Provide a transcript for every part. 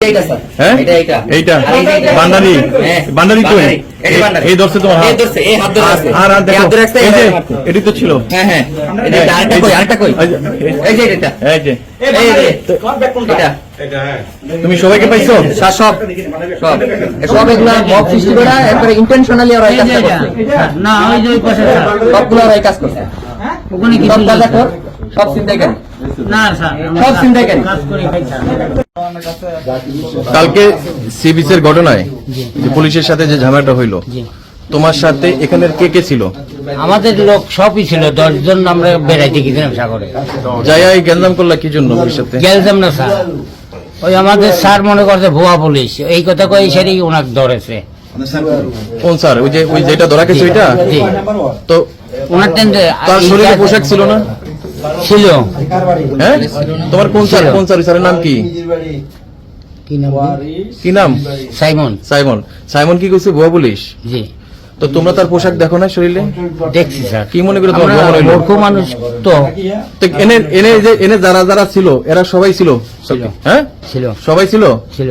এইটা স্যার। হ্যাঁ? এটা এইটা। এইটা? আর এই যে এইটা। বান্ডারি হ্যাঁ, বান্ডারি কই? এই যে বান্ডারি। এই ধরছে তোমার হাত। এই হাত ধরে আছে। আর আর দেখো হাত ধরে আছে, এই যে এই হাত ধরে। এটি তো ছিল। হ্যাঁ হ্যাঁ। এই আরেকটা কই আরেকটা কই? এই যে- এটা এই যে এই যে। এটা তুমি সবাইকে পাইছো? সব সব। এগুলা মব সৃষ্টি করে একবারে ইন্টেনশনালি ওরা এই করছে। না ওই যে ওই পাশে সবগুলো ওরা কাজ করছে। ওখানে সব কাজ কর সব কালকে সি বিচের ঘটনায় যে পুলিশের সাথে যে ঝামেলাটা হইল তোমার সাথে এখানের কে কে ছিল? আমাদের লোক সবই ছিল দশজন আমরা বেড়াইতে গেছিলাম সাগরে। এই গ্যাঞ্জাম করলা কি জন্য সাথে? গেলতাম না স্যার। ওই আমাদের স্যার মনে করছে ভুয়া পুলিশ। এই কথা কই সেটাই ওনাকে ধরেছে। কোন স্যার? ওই যে ওই যেটা ধরা গেছে ওইটা? তো ওনার টেন্ডে তার শরীরে পোশাক ছিল না? ছিল। হ্যাঁ? তোমার কোন স্যার কোন স্যার স্যারের নাম কি? কি নাম? সাইমন। সাইমন। সাইমন কি কইছে ভুয়া পুলিশ? জি। তো তোমরা তার পোশাক দেখো না শরীরে? দেখছি স্যার। কি মনে করে তোমার আমরা ভ্রমণ হইল? মূর্খ মানুষ তো। এনে এনে যে এনে যারা যারা ছিল এরা সবাই ছিল। হ্যাঁ? ছিল। সবাই ছিল? ছিল।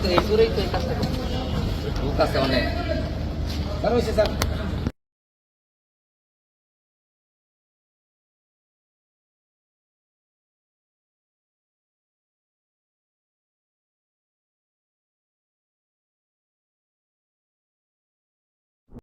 তো এই করেই তো এই কাজটা করছে লোক আছে অনেক।